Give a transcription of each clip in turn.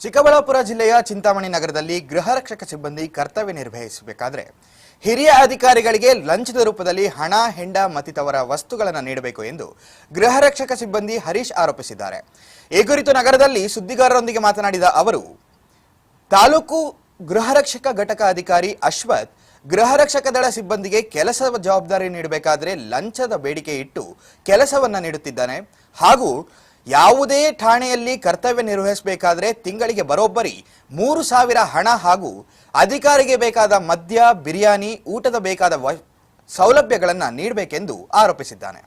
ಚಿಕ್ಕಬಳ್ಳಾಪುರ ಜಿಲ್ಲೆಯ ಚಿಂತಾಮಣಿ ನಗರದಲ್ಲಿ ಗೃಹ ರಕ್ಷಕ ಸಿಬ್ಬಂದಿ ಕರ್ತವ್ಯ ನಿರ್ವಹಿಸಬೇಕಾದ್ರೆ ಹಿರಿಯ ಅಧಿಕಾರಿಗಳಿಗೆ ಲಂಚದ ರೂಪದಲ್ಲಿ ಹಣ, ಹೆಂಡ, ಮತ್ತಿತವರ ವಸ್ತುಗಳನ್ನು ನೀಡಬೇಕು ಎಂದು ಗೃಹ ರಕ್ಷಕ ಸಿಬ್ಬಂದಿ ಹರೀಶ್ ಆರೋಪಿಸಿದ್ದಾರೆ. ಈ ಕುರಿತು ನಗರದಲ್ಲಿ ಸುದ್ದಿಗಾರರೊಂದಿಗೆ ಮಾತನಾಡಿದ ಅವರು, ತಾಲೂಕು ಗೃಹ ರಕ್ಷಕ ಘಟಕ ಅಧಿಕಾರಿ ಅಶ್ವಥ್ ಗೃಹ ರಕ್ಷಕ ದಳ ಸಿಬ್ಬಂದಿಗೆ ಕೆಲಸದ ಜವಾಬ್ದಾರಿ ನೀಡಬೇಕಾದ್ರೆ ಲಂಚದ ಬೇಡಿಕೆ ಇಟ್ಟು ಕೆಲಸವನ್ನು ನೀಡುತ್ತಿದ್ದಾನೆ ಹಾಗೂ ಯಾವುದೇ ಠಾಣೆಯಲ್ಲಿ ಕರ್ತವ್ಯ ನಿರ್ವಹಿಸಬೇಕಾದ್ರೆ ತಿಂಗಳಿಗೆ ಬರೋಬ್ಬರಿ ಮೂರು ಸಾವಿರ ಹಣ ಹಾಗೂ ಅಧಿಕಾರಿಗೆ ಬೇಕಾದ ಮದ್ಯ, ಬಿರಿಯಾನಿ, ಊಟದ ಬೇಕಾದ ಸೌಲಭ್ಯಗಳನ್ನು ನೀಡಬೇಕೆಂದು ಆರೋಪಿಸಿದ್ದಾನೆ.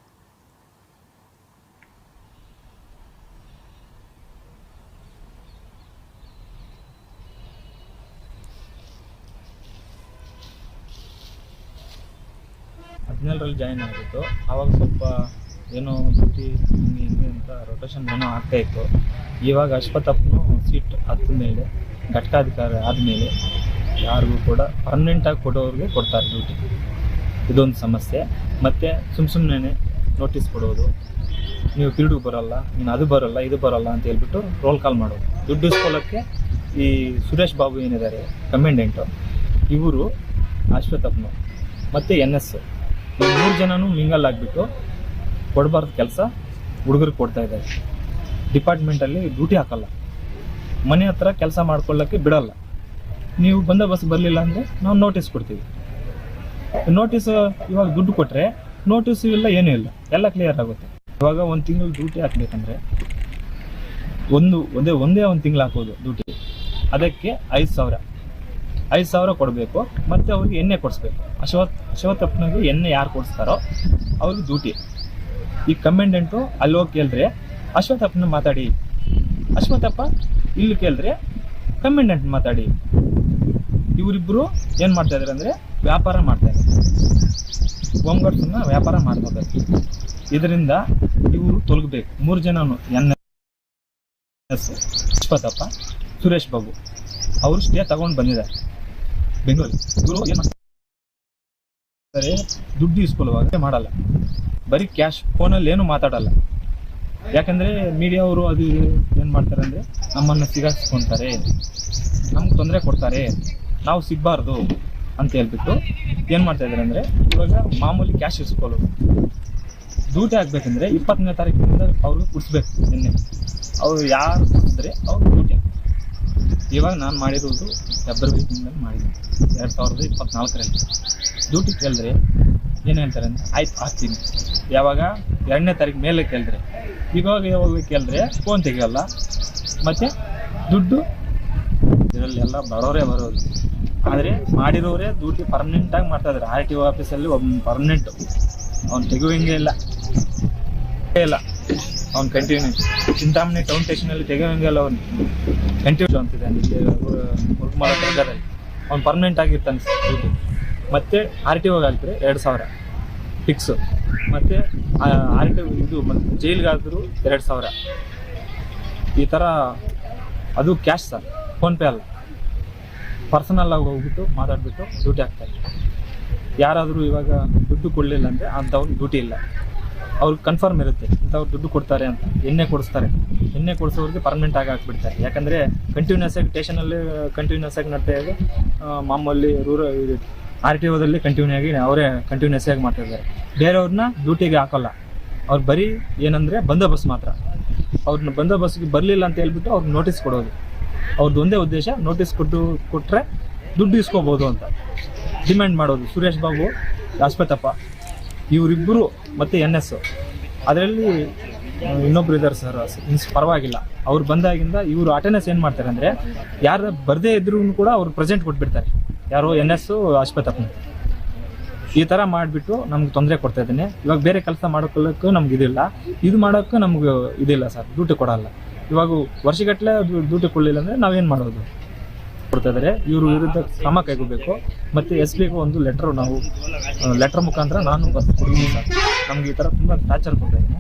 ಹದಿನೇಳರಲ್ಲಿ ಜಾಯಿನ್ ಆಗಿತ್ತು ಆವಾಗ ಸ್ವಲ್ಪ ಏನೋ ಡ್ಯೂಟಿ ಹಿಂಗೆ ಹಿಂಗೆ ಅಂತ ರೊಟೇಷನ್ ಏನೋ ಆಗ್ತಾ ಇತ್ತು. ಇವಾಗ ಅಶ್ವಥಪ್ಪನು ಸೀಟ್ ಹತ್ತ ಮೇಲೆ, ಘಟಕಾಧಿಕಾರಿ ಆದಮೇಲೆ ಯಾರಿಗೂ ಕೂಡ ಪರ್ಮನೆಂಟಾಗಿ ಕೊಡೋರಿಗೆ ಕೊಡ್ತಾರೆ ಡ್ಯೂಟಿ ಇದೊಂದು ಸಮಸ್ಯೆ. ಮತ್ತು ಸುಮ್ ಸುಮ್ಮನೆ ನೋಟಿಸ್ ಕೊಡೋದು. ನೀವು ಫೀಲ್ಡಿಗೆ ಬರೋಲ್ಲ, ನೀನು ಅದು ಬರೋಲ್ಲ, ಇದು ಬರೋಲ್ಲ ಅಂತ ಹೇಳ್ಬಿಟ್ಟು ರೋಲ್ ಕಾಲ್ ಮಾಡೋದು. ದುಡ್ಡು ಇಸ್ಕೊಳ್ಳೋಕ್ಕೆ ಈ ಸುರೇಶ್ ಬಾಬು ಏನಿದ್ದಾರೆ ಕಮೆಂಡೆಂಟು ಇವರು ಅಶ್ವಥಪ್ಪನು ಮತ್ತು ಎನ್ ಎಸ್ ಮೂರು ಜನನೂ ಮಿಂಗಲ್ ಆಗಿಬಿಟ್ಟು ಕೊಡಬಾರ್ದು ಕೆಲಸ ಹುಡುಗರಿಗೆ ಕೊಡ್ತಾ ಇದ್ದಾರೆ. ಡಿಪಾರ್ಟ್ಮೆಂಟಲ್ಲಿ ಡ್ಯೂಟಿ ಹಾಕಲ್ಲ. ಮನೆ ಹತ್ರ ಕೆಲಸ ಮಾಡ್ಕೊಳ್ಳೋಕ್ಕೆ ಬಿಡಲ್ಲ. ನೀವು ಬಂದ ಬಸ್ ಬರಲಿಲ್ಲ ಅಂದರೆ ನಾವು ನೋಟಿಸ್ ಕೊಡ್ತೀವಿ. ನೋಟಿಸ್ ಇವಾಗ ದುಡ್ಡು ಕೊಟ್ಟರೆ ನೋಟಿಸ್ ಇಲ್ಲ, ಏನೂ ಇಲ್ಲ. ಎಲ್ಲ ಕ್ಲಿಯರ್ ಆಗುತ್ತೆ. ಇವಾಗ ಒಂದು ತಿಂಗಳು ಡ್ಯೂಟಿ ಹಾಕ್ಬೇಕಂದ್ರೆ ಒಂದು, ಒಂದೇ ಒಂದೇ ಒಂದು ತಿಂಗಳು ಹಾಕೋದು ಡ್ಯೂಟಿ. ಅದಕ್ಕೆ ಐದು ಸಾವಿರ. ಐದು ಸಾವಿರ ಕೊಡಬೇಕು, ಮತ್ತು ಅವ್ರಿಗೆ ಎಣ್ಣೆ ಕೊಡಿಸ್ಬೇಕು. ಅಶ್ವತ್, ಅಶ್ವತ್ಥಪ್ಪನಿಗೆ ಎಣ್ಣೆ ಯಾರು ಕೊಡಿಸ್ತಾರೋ ಅವ್ರಿಗೆ ಡ್ಯೂಟಿ. ಈ ಕಮೆಂಡೆಂಟು ಅಲ್ಲಿ ಹೋಗಿ ಕೇಳಿದ್ರೆ ಅಶ್ವಥಪ್ಪನ ಮಾತಾಡಿ. ಅಶ್ವಥಪ್ಪ ಇಲ್ಲಿ ಕೇಳಿದ್ರೆ ಕಮೆಂಡೆಂಟ್ ಮಾತಾಡಿ. ಇವರಿಬ್ಬರು ಏನು ಮಾಡ್ತಾ ಇದಾರೆ ಅಂದರೆ ವ್ಯಾಪಾರ ಮಾಡ್ತಾ ಇದ್ದಾರೆ ವ್ಯಾಪಾರ ಮಾಡ್ತಾ ಇದರಿಂದ ಇವರು ತೊಲಗಬೇಕು. ಮೂರು ಜನನು ಎನ್ ಎಸ್ ಅಶ್ವಥಪ್ಪ ಸುರೇಶ್ ಬಾಬು. ಅವರು ಸ್ಟೇ ತಗೊಂಡು ಬಂದಿದ್ದಾರೆ. ಬೆಂಗಳೂರು ಇವರು ಏನು ಮಾಡ್ತಾರೆ ದುಡ್ಡು ಇಸ್ಕೊಳ್ಳುವಾಗ ಮಾಡಲ್ಲ. ಬರೀ ಕ್ಯಾಶ್ ಫೋನಲ್ಲಿ ಏನು ಮಾತಾಡಲ್ಲ. ಯಾಕಂದ್ರೆ ಮೀಡಿಯಾ ಅವರು ಅದು ಏನು ಮಾಡ್ತಾರೆ ಅಂದರೆ ನಮ್ಮನ್ನು ಸಿಗಾಸ್ಕೊತಾರೆ ನಮ್ಗೆ ತೊಂದರೆ ಕೊಡ್ತಾರೆ. ನಾವು ಸಿಗಬಾರ್ದು ಅಂತ ಹೇಳ್ಬಿಟ್ಟು ಏನು ಮಾಡ್ತಾ ಇದ್ದಾರೆ ಅಂದರೆ ಇವಾಗ ಮಾಮೂಲಿ ಕ್ಯಾಶ್ ಇಸ್ಕೊಳ್ಳೋದು. ಡ್ಯೂಟಿ ಆಗ್ಬೇಕಂದ್ರೆ ಇಪ್ಪತ್ತನೇ ತಾರೀಕಿನಿಂದ ಅವ್ರಿಗೆ ಕುಡಿಸ್ಬೇಕು ನಿನ್ನೆ. ಅವ್ರು ಯಾರು ಕುಡಿಸಿದ್ರೆ ಅವ್ರು ಡ್ಯೂಟಿ. ಇವಾಗ ನಾನು ಮಾಡಿರೋದು ಫೆಬ್ರವರಿ ತಿಂಗಳಲ್ಲಿ ಮಾಡಿದ್ದೀನಿ. ಎರಡು ಸಾವಿರದ ಇಪ್ಪತ್ನಾಲ್ಕರಲ್ಲಿ. ಡ್ಯೂಟಿ ಕೇಳಿದ್ರೆ ಏನು ಹೇಳ್ತಾರೆ ಅಂದರೆ, ಆಯ್ತು, ಹಾಕ್ತೀನಿ. ಯಾವಾಗ? ಎರಡನೇ ತಾರೀಕು ಮೇಲೆ ಕೇಳಿದ್ರೆ. ಇವಾಗ ಯಾವಾಗ ಕೇಳಿದ್ರೆ ಫೋನ್ ತೆಗಿಯೋಲ್ಲ. ಮತ್ತು ದುಡ್ಡು ಇದರಲ್ಲೆಲ್ಲ ಬರೋರೇ ಬರೋದು. ಆದರೆ ಮಾಡಿರೋರೇ ಡ್ಯೂಟಿ ಪರ್ಮನೆಂಟಾಗಿ ಮಾಡ್ತಾ ಇದ್ದಾರೆ ಆರ್ ಟಿ ಒ ಆಫೀಸಲ್ಲಿ ಒಬ್ಬ ಪರ್ಮನೆಂಟು ಅವ್ನು ತೆಗುವಂಗೆ ಇಲ್ಲ. ಇಲ್ಲ. ಅವ್ನು ಕಂಟಿನ್ಯೂ ಚಿಂತಾಮಣಿ ಟೌನ್ ಸ್ಟೇಷನಲ್ಲಿ ತೆಗೆಯೋಂಗೆ ಇಲ್ಲ ಅವ್ನು. ಕಂಟಿನ್ಯೂ ಅಂತಿದ್ದಾನೆ ಅವ್ನು ಪರ್ಮನೆಂಟ್ ಆಗಿರ್ತಾನೆ. ಡ್ಯೂಟಿ ಮತ್ತು ಆರ್ ಟಿ ಒಗೆ ಹಾಕಿದ್ರೆ ಎರಡು ಸಾವಿರ. ಫಿಕ್ಸು ಮತ್ತು ಆರ್ ಟಿ ಇದು, ಮತ್ತೆ ಜೈಲಿಗಾದರೂ ಎರಡು ಸಾವಿರ. ಈ ಥರ ಅದು ಕ್ಯಾಶ್ ಸರ್ ಫೋನ್ಪೇ ಅಲ್ಲ. ಪರ್ಸನಲ್ ಆಗಿ ಹೋಗ್ಬಿಟ್ಟು ಮಾತಾಡ್ಬಿಟ್ಟು ಡ್ಯೂಟಿ ಹಾಕ್ತಾರೆ ಯಾರಾದರೂ ಇವಾಗ ದುಡ್ಡು ಕೊಡಲಿಲ್ಲ ಅಂದರೆ ಅಂಥವ್ರಿಗೆ ಡ್ಯೂಟಿ ಇಲ್ಲ. ಅವ್ರಿಗೆ ಕನ್ಫರ್ಮ್ ಇರುತ್ತೆ, ಇಂಥವ್ರು ದುಡ್ಡು ಕೊಡ್ತಾರೆ ಅಂತ. ಎಣ್ಣೆ ಕೊಡಿಸ್ತಾರೆ. ಎಣ್ಣೆ ಕೊಡಿಸೋರಿಗೆ ಪರ್ಮನೆಂಟ್ ಆಗಿ ಹಾಕ್ಬಿಡ್ತಾರೆ. ಯಾಕಂದರೆ ಕಂಟಿನ್ಯೂಸ್ ಆಗಿ ಸ್ಟೇಷನಲ್ಲಿ ಕಂಟಿನ್ಯೂಸ್ ಆಗಿ ನಡ್ತಾ ಇದೆ ಮಾಮೂಲಿ ರೂರ ಆರ್ ಟಿ ಓದಲ್ಲಿ ಕಂಟಿನ್ಯೂ ಆಗಿ ಅವರೇ ಕಂಟಿನ್ಯೂಸ್ ಆಗಿ ಮಾಡ್ತಿದ್ದಾರೆ. ಬೇರೆಯವ್ರನ್ನ ಡ್ಯೂಟಿಗೆ ಹಾಕೋಲ್ಲ. ಅವ್ರು ಬರೀ ಏನಂದರೆ ಬಂದೋಬಸ್ತ್ ಮಾತ್ರ. ಅವ್ರನ್ನ ಬಂದೋಬಸ್ತ್ಗೆ ಬರಲಿಲ್ಲ ಅಂತ ಹೇಳ್ಬಿಟ್ಟು ಅವ್ರಿಗೆ ನೋಟಿಸ್ ಕೊಡೋದು. ಅವ್ರದ್ದು ಒಂದೇ ಉದ್ದೇಶ ನೋಟಿಸ್ ಕೊಟ್ಟು ಕೊಟ್ಟರೆ ದುಡ್ಡು ಇಸ್ಕೋಬೋದು ಅಂತ. ಡಿಮ್ಯಾಂಡ್ ಮಾಡೋದು. ಸುರೇಶ್ ಬಾಬು ರಾಜ್ಪತಪ್ಪ ಇವರಿಬ್ಬರು ಮತ್ತು ಎನ್ ಎಸ್ ಅದರಲ್ಲಿ ಇನ್ನೊಬ್ರು ಇದ್ದಾರೆ ಸರ್ ಇನ್ಸ್ ಪರವಾಗಿಲ್ಲ. ಅವ್ರು ಬಂದಾಗಿಂದ ಇವರು ಅಟೆಂಡೆನ್ಸ್ ಏನು ಮಾಡ್ತಾರೆ ಅಂದರೆ ಯಾರು ಬರದೇ ಇದ್ರೂ ಕೂಡ ಅವ್ರು ಪ್ರೆಸೆಂಟ್ ಕೊಟ್ಬಿಡ್ತಾರೆ. ಯಾರು ಎನ್ ಎಸ್ ಅಶ್ವಥಪ್ಪನ ಈ ಥರ ಮಾಡಿಬಿಟ್ಟು ನಮ್ಗೆ ತೊಂದರೆ ಕೊಡ್ತಾ ಇದ್ದೀನಿ. ಇವಾಗ ಬೇರೆ ಕೆಲಸ ಮಾಡೋಕ್ಕೂ ನಮ್ಗೆ ಇದಿಲ್ಲ. ಇದು ಮಾಡೋಕ್ಕೂ ನಮ್ಗೆ ಇದಿಲ್ಲ ಸರ್ ಡ್ಯೂಟಿ ಕೊಡಲ್ಲ. ಇವಾಗ ವರ್ಷಗಟ್ಟಲೆ ಡ್ಯೂಟಿ ಕೊಡಲಿಲ್ಲ ಅಂದರೆ ನಾವೇನು ಮಾಡೋದು? ಕೊಡ್ತಾ ಇದ್ದಾರೆ ಇವರು ವಿರುದ್ಧ ಕ್ರಮ ಕೈಗೊಳ್ಬೇಕು. ಮತ್ತು ಎಸ್ ಬಿಗೂ ಒಂದು ಲೆಟ್ರ್ ನಾವು ಲೆಟ್ರ್ ಮುಖಾಂತರ ನಾನು ಕೊಡ್ತೀನಿ ನಮ್ಗೆ ಈ ಥರ ತುಂಬ ಟಾರ್ಚರ್ ಕೊಡ್ತಾ ಇದ್ದೀನಿ.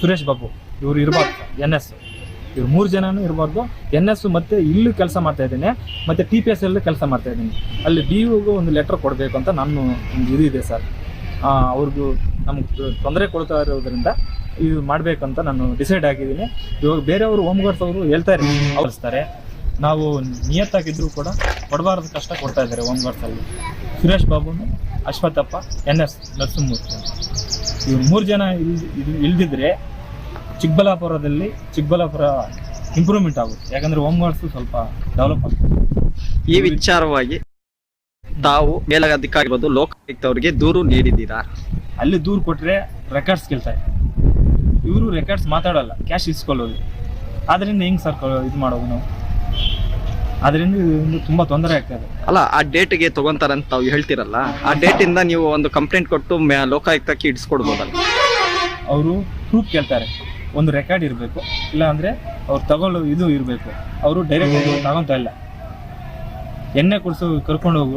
ಸುರೇಶ್ ಬಾಬು, ಇವರು ಇರಬಾರ್ದು ಎನ್ ಎಸ್ ಇವ್ರು ಮೂರು ಜನನೂ ಇರಬಾರ್ದು. ಎನ್ ಎಸ್ ಮತ್ತೆ ಇಲ್ಲೂ ಕೆಲಸ ಮಾಡ್ತಾ ಇದ್ದೀನಿ. ಮತ್ತೆ ಟಿ ಪಿ ಎಸ್ ಎಲ್ಲೂ ಕೆಲಸ ಮಾಡ್ತಾ ಇದ್ದೀನಿ. ಅಲ್ಲಿ ಡಿ ಯುಗೂ ಒಂದು ಲೆಟರ್ ಕೊಡಬೇಕು ಅಂತ ನಾನು ಒಂದು ಇದು ಇದೆ ಸರ್. ಅವ್ರಿಗೂ ನಮ್ಗೆ ತೊಂದರೆ ಕೊಡ್ತಾ ಇರೋದ್ರಿಂದ ಇದು ಮಾಡಬೇಕಂತ ನಾನು ಡಿಸೈಡ್ ಆಗಿದ್ದೀನಿ. ಇವಾಗ ಬೇರೆಯವರು ಹೋಮ್ ಗಾರ್ಡ್ಸ್ ಅವರು ಹೇಳ್ತಾ ಅವರಿಸ್ತಾರೆ ನಾವು ನಿಯತ್ತಾಗಿದ್ದರೂ ಕೂಡ ಕೊಡಬಾರದು ಕಷ್ಟ ಕೊಡ್ತಾ ಇದ್ದಾರೆ ಹೋಮ್ ಗಾರ್ಡ್ಸಲ್ಲಿ ಸುರೇಶ್ ಬಾಬುನು ಅಶ್ವಥಪ್ಪ ಎನ್ ಎಸ್ ನರಸಿಂಹಮೂರ್ತಿ. ಇವ್ರು ಮೂರು ಜನ ಇಲ್- ಇಲ್ದಿದ್ರೆ ಚಿಕ್ಕಬಳ್ಳಾಪುರದಲ್ಲಿ ಚಿಕ್ಕಬಳ್ಳಾಪುರ ಇಂಪ್ರೂವ್ಮೆಂಟ್ ಆಗುತ್ತೆ. ಯಾಕಂದ್ರೆ ಹೋಮ್ ಗಾರ್ಡ್ಸ್ ಸ್ವಲ್ಪ ಡೆವಲಪ್ ಆಗ್ತದೆ ಈ ವಿಚಾರವಾಗಿ ತಾವು ಮೇಲಧಿಕಾರಿಗಳು ಲೋಕಾಯುಕ್ತವರಿಗೆ ದೂರು ನೀಡಿದ್ದೀರಾ? ಅಲ್ಲಿ ದೂರು ಕೊಟ್ಟರೆ ರೆಕಾರ್ಡ್ಸ್ ಕೇಳ್ತಾರೆ ಇವರು ರೆಕಾರ್ಡ್ಸ್ ಮಾತಾಡಲ್ಲ ಕ್ಯಾಶ್ ಇಸ್ಕೊಳ್ಳೋದು. ಆದ್ರಿಂದ ಹೆಂಗ್ ಸರ್ ಇದು ಮಾಡೋದು ನಾವು? ಅದರಿಂದ ತುಂಬಾ ತೊಂದರೆ ಆಗ್ತದೆ ಅಲ್ಲ ಆ ಡೇಟ್ಗೆ ತಗೊಂತಾರಂತ ತಾವು ಹೇಳ್ತಿರಲ್ಲ ಆ ಡೇಟ್ ಇಂದ ನೀವು ಒಂದು ಕಂಪ್ಲೇಂಟ್ ಕೊಟ್ಟು ಲೋಕಾಯುಕ್ತಕ್ಕೆ ಇಡಿಸ್ಕೊಡ್ಬೋದಲ್ಲ? ಅವರು ಪ್ರೂಫ್ ಕೇಳ್ತಾರೆ. ಒಂದು ರೆಕಾರ್ಡ್ ಇರಬೇಕು ಇಲ್ಲ ಅಂದರೆ ಅವ್ರು ತಗೊಳ್ಳೋ ಇದು ಇರಬೇಕು. ಅವರು ಡೈರೆಕ್ಟ್ ತಗೊಂತ ಇಲ್ಲ. ಎಣ್ಣೆ ಕುಡಿಸೋ ಕರ್ಕೊಂಡು ಹೋಗು.